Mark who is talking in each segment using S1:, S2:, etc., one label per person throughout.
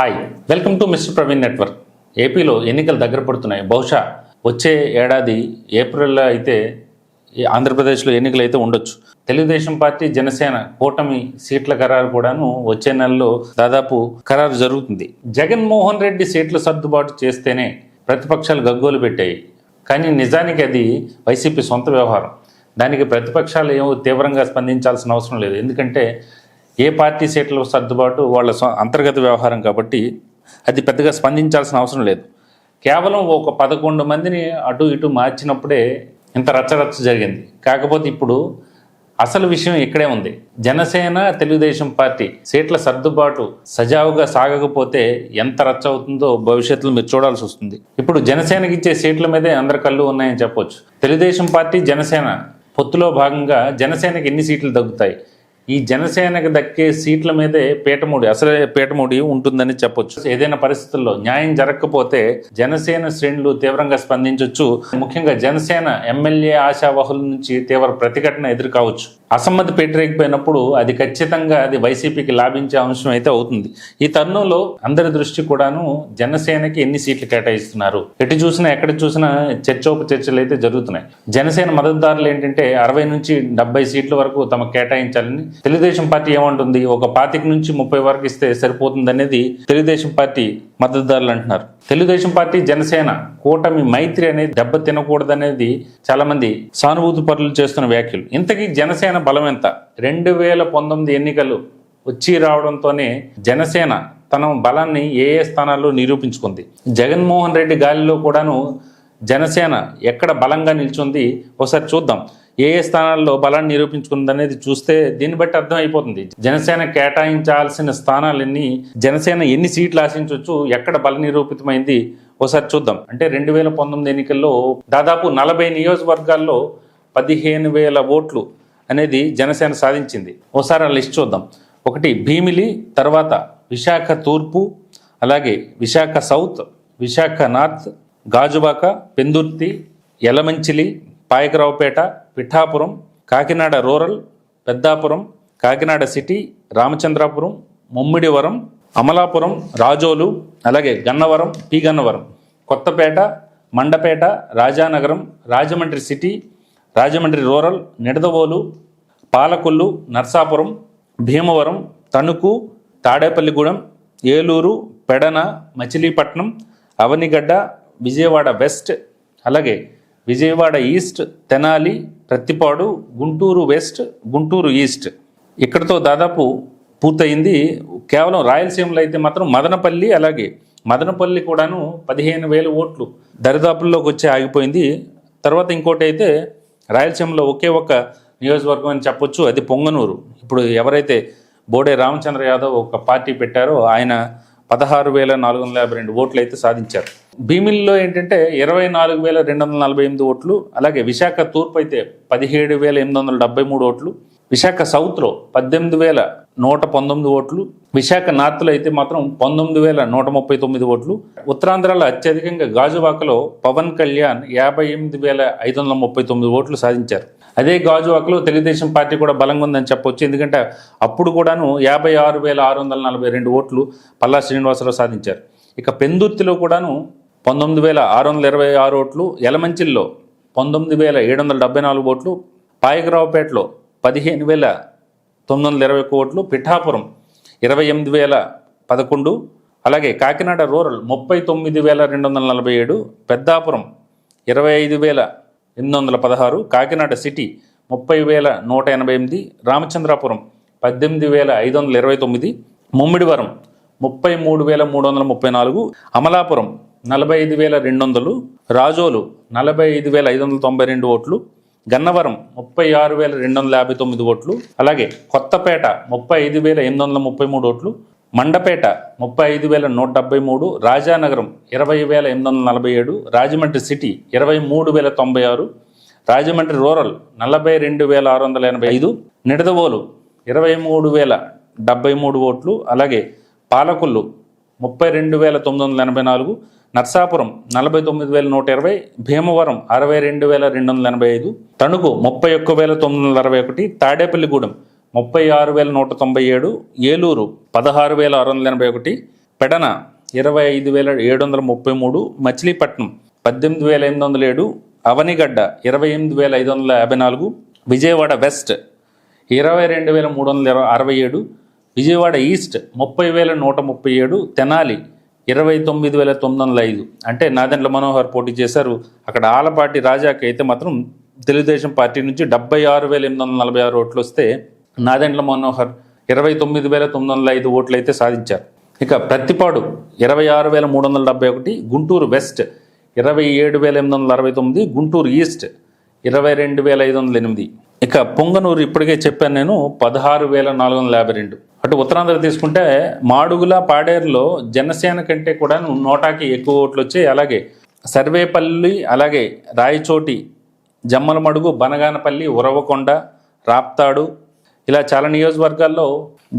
S1: Hi welcome to mister Praveen network ఏపీలో ఎన్నికలు దగ్గర పడుతున్నాయి. బహుశా వచ్చే ఏడాది ఏప్రిల్లో అయితే ఈ ఆంధ్రప్రదేశ్లో ఎన్నికలు అయితే ఉండొచ్చు. తెలుగుదేశం పార్టీ జనసేన కూటమి సీట్ల ఖరారు కూడాను వచ్చే నెలలో దాదాపు ఖరారు జరుగుతుంది. జగన్మోహన్ రెడ్డి సీట్లు సర్దుబాటు చేస్తేనే ప్రతిపక్షాలు గగ్గోలు పెట్టాయి. కానీ నిజానికి అది వైసీపీ సొంత వ్యవహారం. దానికి ప్రతిపక్షాలు ఏమో తీవ్రంగా స్పందించాల్సిన అవసరం లేదు. ఎందుకంటే ఏ పార్టీ సీట్ల సర్దుబాటు వాళ్ళ అంతర్గత వ్యవహారం కాబట్టి అది పెద్దగా స్పందించాల్సిన అవసరం లేదు. కేవలం ఒక పదకొండు మందిని అటు ఇటు మార్చినప్పుడే ఇంత రచ్చరచ్చ జరిగింది. కాకపోతే ఇప్పుడు అసలు విషయం ఇక్కడే ఉంది. జనసేన తెలుగుదేశం పార్టీ సీట్ల సర్దుబాటు సజావుగా సాగకపోతే ఎంత రచ్చ అవుతుందో భవిష్యత్తులో మీరు చూడాల్సి వస్తుంది. ఇప్పుడు జనసేనకి ఇచ్చే సీట్ల మీదే అందరి కళ్ళు ఉన్నాయని చెప్పొచ్చు. తెలుగుదేశం పార్టీ జనసేన పొత్తులో భాగంగా జనసేనకి ఎన్ని సీట్లు తగ్గుతాయి ఈ జనసేనకు దక్కే సీట్ల మీదే పీటమూడి అసలే పీటమూడి ఉంటుందని చెప్పొచ్చు. ఏదైనా పరిస్థితుల్లో న్యాయం జరగకపోతే జనసేన శ్రేణులు తీవ్రంగా స్పందించవచ్చు ముఖ్యంగా జనసేన ఎమ్మెల్యే ఆశావహుల నుంచి తీవ్ర ప్రతిఘటన ఎదురు కావచ్చు అసమ్మతి పెట్టరేకపోయినప్పుడు అది ఖచ్చితంగా అది వైసీపీకి లాభించే అంశం అయితే అవుతుంది. ఈ తరుణంలో అందరి దృష్టి కూడాను జనసేనకి ఎన్ని సీట్లు కేటాయిస్తున్నారు? ఎటు చూసినా ఎక్కడ చూసినా చర్చోప చర్చలు అయితే జరుగుతున్నాయి. జనసేన మద్దతుదారులు ఏంటంటే అరవై నుంచి డెబ్బై సీట్ల వరకు తమకు కేటాయించాలని తెలుగుదేశం పార్టీ ఏమంటుంది? ఒక పాతిక నుంచి ముప్పై వరకు ఇస్తే సరిపోతుంది అనేది తెలుగుదేశం పార్టీ మద్దతుదారులు అంటున్నారు. తెలుగుదేశం పార్టీ జనసేన కూటమి మైత్రి అనేది దెబ్బ తినకూడదనేది చాలా మంది సానుభూతి పరులు చేస్తున్న వ్యాఖ్యలు. ఇంతకీ జనసేన బలం ఎంత? రెండు వేల పంతొమ్మిది ఎన్నికలు వచ్చి రావడంతోనే జనసేన తన బలాన్ని ఏ ఏ స్థానాల్లో నిరూపించుకుంది? జగన్మోహన్ రెడ్డి గాలిలో కూడాను జనసేన ఎక్కడ బలంగా నిల్చుంది? ఒకసారి చూద్దాం. ఏ ఏ స్థానాల్లో బలాన్ని నిరూపించుకుంది అనేది చూస్తే దీన్ని బట్టి అర్థం అయిపోతుంది. జనసేన కేటాయించాల్సిన స్థానాలన్నీ జనసేన ఎన్ని సీట్లు ఆశించవచ్చు ఎక్కడ బల నిరూపితమైంది? ఒకసారి చూద్దాం. అంటే రెండు వేల పంతొమ్మిది ఎన్నికల్లో దాదాపు నలభై నియోజకవర్గాల్లో పదిహేను వేల ఓట్లు అనేది జనసేన సాధించింది. ఒకసారి ఆ లిస్ట్ చూద్దాం. ఒకటి భీమిలి తర్వాత విశాఖ తూర్పు అలాగే Visakha south Visakha north Gajuwaka Pendurthi Yelamanchili Payakaraopeta Pithapuram Kakinada rural Peddapuram Kakinada city Ramachandrapuram Mummidivaram Amalapuram Razole అలాగే Gannavaram T Gannavaram Kothapeta Mandapeta Rajanagaram Rajahmundry city Rajahmundry rural Nidadavolu Palakollu Narsapuram Bhimavaram Tanuku Tadepalligudem Eluru Pedana Machilipatnam Avanigadda Vijayawada west అలాగే Vijayawada east Tenali Prathipadu Guntur west Guntur east. ఇక్కడతో దాదాపు పూర్తయింది కేవలం రాయలసీమలో అయితే మాత్రం మదనపల్లి అలాగే మదనపల్లి కూడాను పదిహేను వేల ఓట్లు దరిదాపుల్లోకి వచ్చి ఆగిపోయింది. తర్వాత ఇంకోటి అయితే రాయలసీమలో ఒకే ఒక్క నియోజకవర్గం అని చెప్పొచ్చు అది పొంగనూరు. ఇప్పుడు ఎవరైతే బోడే రామచంద్ర యాదవ్ ఒక పార్టీ పెట్టారో ఆయన పదహారు వేల నాలుగు వందల యాభై రెండు ఓట్లు అయితే సాధించారు. భీమిల్లో ఏంటంటే ఇరవై నాలుగు వేల రెండు వందల నలభై ఎనిమిది ఓట్లు అలాగే విశాఖ తూర్పు అయితే పదిహేడు వేల ఎనిమిది వందల డెబ్బై మూడు ఓట్లు విశాఖ సౌత్లో పద్దెనిమిది వేల నూట పంతొమ్మిది ఓట్లు విశాఖ నార్త్లో అయితే మాత్రం పంతొమ్మిది వేల నూట ముప్పై తొమ్మిది ఓట్లు. ఉత్తరాంధ్రలో అత్యధికంగా గాజువాకలో పవన్ కళ్యాణ్ యాభై ఎనిమిది వేల ఐదు వందల ముప్పై తొమ్మిది ఓట్లు సాధించారు. అదే గాజువాకలో తెలుగుదేశం పార్టీ కూడా బలంగా ఉందని చెప్పొచ్చు. ఎందుకంటే అప్పుడు కూడాను యాభై ఆరు వేల ఆరు వందల నలభై రెండు ఓట్లు పల్లా శ్రీనివాసరావు సాధించారు. ఇక పెందుర్తిలో కూడాను పంతొమ్మిది వేల ఆరు వందల ఇరవై ఆరు ఓట్లు యలమంచిల్లో పంతొమ్మిది వేల ఏడు వందల డెబ్బై నాలుగు ఓట్లు పాయకరావుపేటలో పదిహేను వేల తొమ్మిది వందల ఇరవై ఒక్క ఓట్లు పిఠాపురం ఇరవై ఎనిమిది వేల పదకొండు అలాగే కాకినాడ రూరల్ ముప్పై తొమ్మిది వేల రెండు వందల నలభై ఏడు పెద్దాపురం ఇరవై ఐదు వేల ఎనిమిది వందల పదహారు కాకినాడ సిటీ ముప్పై వేల నూట ఎనభై ఎనిమిది రామచంద్రాపురం పద్దెనిమిది వేల ఐదు వందల ఇరవై తొమ్మిది ముమ్మిడివరం ముప్పై మూడు వేల మూడు వందల ముప్పై నాలుగు అమలాపురం నలభై ఐదు వేల రెండు వందలు రాజోలు నలభై ఐదు వేల ఐదు వందల తొంభై రెండు ఓట్లు గన్నవరం ముప్పై ఆరు వేల రెండు వందల యాభై తొమ్మిది ఓట్లు అలాగే కొత్తపేట ముప్పై ఐదు వేల ఎనిమిది వందల ముప్పై మూడు ఓట్లు మండపేట ముప్పై ఐదు వేల నూట డెబ్బై మూడు రాజానగరం ఇరవై వేల ఎనిమిది వందల నలభై ఏడు రాజమండ్రి సిటీ ఇరవై మూడు వేల తొంభై ఆరు రాజమండ్రి రూరల్ నలభై రెండు వేల ఆరు వందల ఎనభై ఐదు నిడదవోలు ఇరవై మూడు వేల డెబ్బై మూడు ఓట్లు అలాగే పాలకొల్లు ముప్పై రెండు వేల తొమ్మిది వందల ఎనభై నాలుగు నర్సాపురం నలభై తొమ్మిది వేల నూట ఇరవై భీమవరం అరవై రెండు వేల రెండు వందల ఎనభై ఐదు తణుకు ముప్పై ఒక్క వేల తొమ్మిది వందల అరవై ఒకటి తాడేపల్లిగూడెం ముప్పై ఆరు వేల నూట తొంభై ఏడు ఏలూరు పదహారు వేల ఆరు వందల ఎనభై ఒకటి పెడన ఇరవై ఐదు వేల ఏడు వందల ముప్పై మూడు మచిలీపట్నం పద్దెనిమిది వేల ఎనిమిది వందల ఏడు అవనిగడ్డ ఇరవై ఎనిమిది వేల ఐదు వందల యాభై నాలుగు విజయవాడ వెస్ట్ ఇరవై రెండు వేల మూడు వందల ఇరవై అరవై ఏడు విజయవాడ ఈస్ట్ ముప్పై వేల నూట ముప్పై ఏడు తెనాలి ఇరవై తొమ్మిది వేల తొమ్మిది వందల ఐదు. అంటే నాదెండ్ల మనోహర్ పోటీ చేశారు. అక్కడ ఆలపాటి రాజాకి అయితే మాత్రం తెలుగుదేశం పార్టీ నుంచి డెబ్బై ఆరు వేల ఎనిమిది వందల నలభై ఆరు ఓట్లు వస్తే నాదెండ్ల మనోహర్ ఇరవై తొమ్మిది వేల తొమ్మిది వందల ఐదు ఓట్లు అయితే సాధించారు. ఇక ప్రత్తిపాడు ఇరవై ఆరు వేల మూడు వందల డెబ్బై ఒకటి గుంటూరు వెస్ట్ ఇరవై ఏడు వేల ఎనిమిది వందల అరవై తొమ్మిది గుంటూరు ఈస్ట్ ఇరవై రెండు వేల ఐదు వందల ఎనిమిది. ఇక పొంగనూరు ఇప్పటికే చెప్పాను నేను పదహారు వేల నాలుగు వందల యాభై రెండు. అటు ఉత్తరాంధ్ర తీసుకుంటే మాడుగుల పాడేరులో జనసేన కంటే కూడా నోటాకి ఎక్కువ ఓట్లు వచ్చాయి. అలాగే సర్వేపల్లి అలాగే రాయచోటి జమ్మలమడుగు బనగానపల్లి ఉరవకొండ రాప్తాడు ఇలా చాలా నియోజకవర్గాల్లో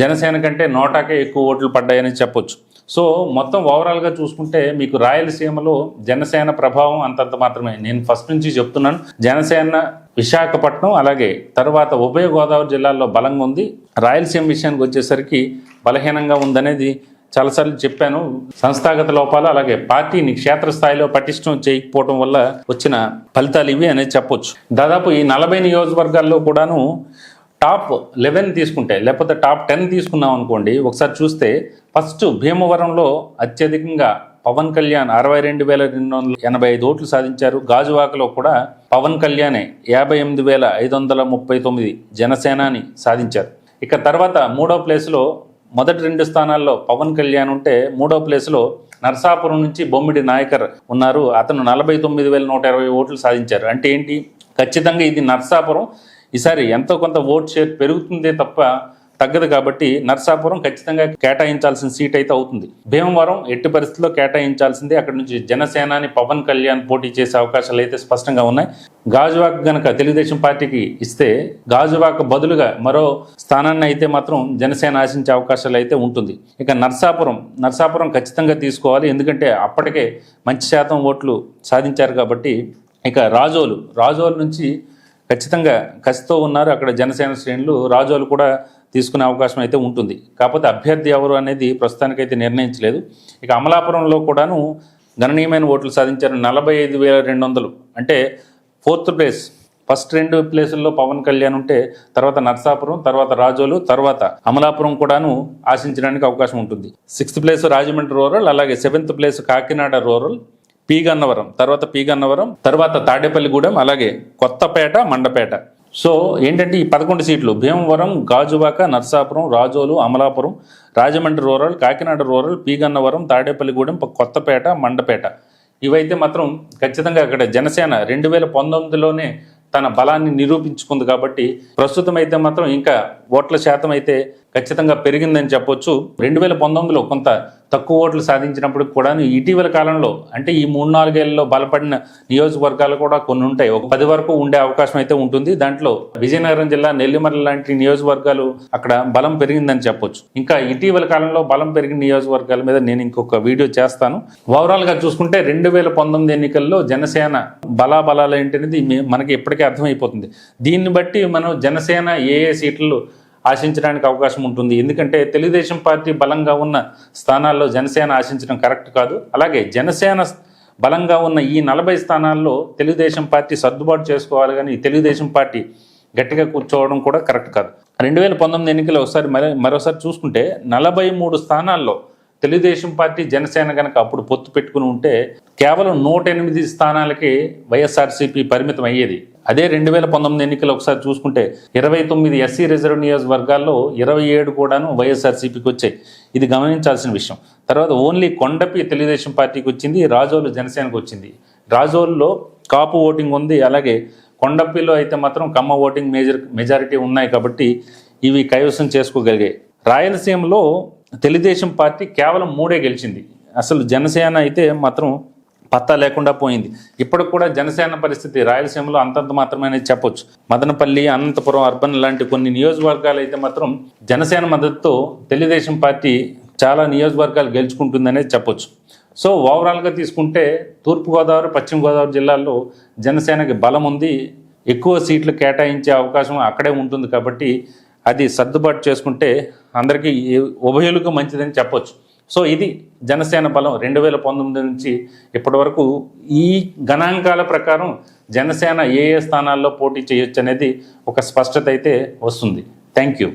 S1: జనసేన కంటే నోటాకే ఎక్కువ ఓట్లు పడ్డాయని చెప్పొచ్చు. సో మొత్తం ఓవరాల్గా చూసుకుంటే మీకు రాయలసీమలో జనసేన ప్రభావం అంతంత మాత్రమే. నేను ఫస్ట్ నుంచి చెప్తున్నాను. జనసేన విశాఖపట్నం అలాగే తర్వాత ఉభయ గోదావరి జిల్లాల్లో బలంగా ఉంది. రాయలసీమ విషయానికి వచ్చేసరికి బలహీనంగా ఉందనేది చాలాసార్లు చెప్పాను. సంస్థాగత లోపాలు అలాగే పార్టీని క్షేత్రస్థాయిలో పటిష్టం చేయకపోవడం వల్ల వచ్చిన ఫలితాలు ఇవి అనేది చెప్పొచ్చు. దాదాపు ఈ నలభై నియోజకవర్గాల్లో కూడాను టాప్ లెవెన్ తీసుకుంటే లేకపోతే టాప్ టెన్ తీసుకున్నాం అనుకోండి ఒకసారి చూస్తే ఫస్ట్ భీమవరంలో అత్యధికంగా పవన్ కళ్యాణ్ అరవై రెండు వేల రెండు వందల ఎనభై ఐదు ఓట్లు సాధించారు. గాజువాకలో కూడా పవన్ కళ్యాణే యాభై ఎనిమిది వేల ఐదు వందల ముప్పై తొమ్మిది జనసేనాని సాధించారు. ఇక తర్వాత మూడో ప్లేస్లో మొదటి రెండు స్థానాల్లో పవన్ కళ్యాణ్ ఉంటే మూడో ప్లేస్లో నర్సాపురం నుంచి బొమ్మిడి నాయకర్ ఉన్నారు. అతను నలభై తొమ్మిది వేల నూట ఇరవై ఓట్లు సాధించారు. అంటే ఏంటి? ఖచ్చితంగా ఇది నర్సాపురం. ఈసారి ఎంతో కొంత ఓట్ షేర్ పెరుగుతుందే తప్ప తగ్గదు కాబట్టి నర్సాపురం ఖచ్చితంగా కేటాయించాల్సిన సీట్ అయితే అవుతుంది. భీమవరం ఎట్టి పరిస్థితుల్లో కేటాయించాల్సిందే. అక్కడ నుంచి జనసేనాని పవన్ కళ్యాణ్ పోటీ చేసే అవకాశాలు అయితే స్పష్టంగా ఉన్నాయి. గాజువాక్ గనక తెలుగుదేశం పార్టీకి ఇస్తే గాజువాక్ బదులుగా మరో స్థానాన్ని అయితే మాత్రం జనసేన ఆశించే అవకాశాలు అయితే ఉంటుంది. ఇక నర్సాపురం నర్సాపురం ఖచ్చితంగా తీసుకోవాలి. ఎందుకంటే అప్పటికే మంచి శాతం ఓట్లు సాధించారు కాబట్టి ఇక రాజోలు రాజోలు నుంచి ఖచ్చితంగా కసితో ఉన్నారు. అక్కడ జనసేన శ్రేణులు రాజోలు కూడా తీసుకునే అవకాశం అయితే ఉంటుంది. కాకపోతే అభ్యర్థి ఎవరు అనేది ప్రస్తుతానికైతే నిర్ణయించలేదు. ఇక అమలాపురంలో కూడాను గణనీయమైన ఓట్లు సాధించారు నలభై ఐదు వేల రెండు వందలు. అంటే ఫోర్త్ ప్లేస్ ఫస్ట్ రెండు ప్లేసుల్లో పవన్ కళ్యాణ్ ఉంటే తర్వాత నర్సాపురం తర్వాత రాజోలు తర్వాత అమలాపురం కూడాను ఆశించడానికి అవకాశం ఉంటుంది. సిక్స్త్ ప్లేస్ రాజమండ్రి రూరల్ అలాగే seventh place Kakinada rural P Gannavaram తర్వాత పీగన్నవరం తర్వాత తాడేపల్లిగూడెం అలాగే కొత్తపేట మండపేట. సో ఏంటంటే ఈ పదకొండు సీట్లు భీమవరం గాజువాక నర్సాపురం రాజోలు అమలాపురం రాజమండ్రి రూరల్ కాకినాడ రూరల్ పీగన్నవరం తాడేపల్లిగూడెం కొత్తపేట మండపేట. ఇవైతే మాత్రం ఖచ్చితంగా అక్కడ జనసేన రెండు వేల పంతొమ్మిదిలోనే తన బలాన్ని నిరూపించుకుంది కాబట్టి ప్రస్తుతం అయితే మాత్రం ఇంకా ఓట్ల శాతం అయితే ఖచ్చితంగా పెరిగిందని చెప్పొచ్చు. రెండు వేల పంతొమ్మిదిలో కొంత తక్కువ ఓట్లు సాధించినప్పుడు కూడా ఇటీవల కాలంలో అంటే ఈ మూడు నాలుగేళ్ళలో బలపడిన నియోజకవర్గాలు కూడా కొన్ని ఉంటాయి. ఒక పది వరకు ఉండే అవకాశం అయితే ఉంటుంది. దాంట్లో విజయనగరం జిల్లా నెల్లిమర్ల లాంటి నియోజకవర్గాలు అక్కడ బలం పెరిగిందని చెప్పొచ్చు. ఇంకా ఇటీవల కాలంలో బలం పెరిగిన నియోజకవర్గాల మీద నేను ఇంకొక వీడియో చేస్తాను. ఓవరాల్గా చూసుకుంటే రెండు వేల పంతొమ్మిది ఎన్నికల్లో జనసేన బలాబలాలు ఏంటనేది మనకి ఇప్పటికే అర్థమైపోతుంది. దీన్ని బట్టి మనం జనసేన ఏ ఏ సీట్లు ఆశించడానికి అవకాశం ఉంటుంది. ఎందుకంటే తెలుగుదేశం పార్టీ బలంగా ఉన్న స్థానాల్లో జనసేన ఆశించడం కరెక్ట్ కాదు. అలాగే జనసేన బలంగా ఉన్న ఈ నలభై స్థానాల్లో తెలుగుదేశం పార్టీ సర్దుబాటు చేసుకోవాలి కానీ తెలుగుదేశం పార్టీ గట్టిగా కూర్చోవడం కూడా కరెక్ట్ కాదు. రెండు వేల పంతొమ్మిది ఎన్నికలు ఒకసారి మరోసారి చూసుకుంటే నలభై మూడు స్థానాల్లో తెలుగుదేశం పార్టీ జనసేన కనుక అప్పుడు పొత్తు పెట్టుకుని ఉంటే కేవలం నూట ఎనిమిది స్థానాలకి వైఎస్ఆర్సీపీ పరిమితం అయ్యేది. అదే రెండు వేల పంతొమ్మిది ఎన్నికలు ఒకసారి చూసుకుంటే ఇరవై తొమ్మిది ఎస్సీ రిజర్వ్ నియోజకవర్గాల్లో ఇరవై ఏడు కూడాను వైఎస్ఆర్సీపీకి వచ్చాయి. ఇది గమనించాల్సిన విషయం. తర్వాత ఓన్లీ కొండపి తెలుగుదేశం పార్టీకి వచ్చింది రాజోలు జనసేనకు వచ్చింది. రాజోల్లో కాపు ఓటింగ్ ఉంది అలాగే కొండపిలో అయితే మాత్రం కమ్మ ఓటింగ్ మేజర్ మెజారిటీ ఉన్నాయి కాబట్టి ఇవి కైవసం చేసుకోగలిగాయి. రాయలసీమలో తెలుగుదేశం పార్టీ కేవలం మూడే గెలిచింది. అసలు జనసేన అయితే మాత్రం పత్తా లేకుండా పోయింది. ఇప్పటికి కూడా జనసేన పరిస్థితి రాయలసీమలో అంతంత మాత్రమే చెప్పొచ్చు. మదనపల్లి అనంతపురం అర్బన్ లాంటి కొన్ని నియోజకవర్గాలు అయితే మాత్రం జనసేన మద్దతుతో తెలుగుదేశం పార్టీ చాలా నియోజకవర్గాలు గెలుచుకుంటుందనేది చెప్పొచ్చు. సో ఓవరాల్గా తీసుకుంటే తూర్పుగోదావరి పశ్చిమ గోదావరి జిల్లాల్లో జనసేనకి బలం ఉంది. ఎక్కువ సీట్లు కేటాయించే అవకాశం అక్కడే ఉంటుంది కాబట్టి అది సర్దుబాటు చేసుకుంటే అందరికీ ఉభయులకు మంచిదని చెప్పొచ్చు. సో ఇది జనసేన బలం. రెండు వేల పంతొమ్మిది నుంచి ఇప్పటి వరకు ఈ గణాంకాల ప్రకారం జనసేన ఏ ఏ స్థానాల్లో పోటీ చేయొచ్చు అనేది ఒక స్పష్టత అయితే వస్తుంది. Thank you.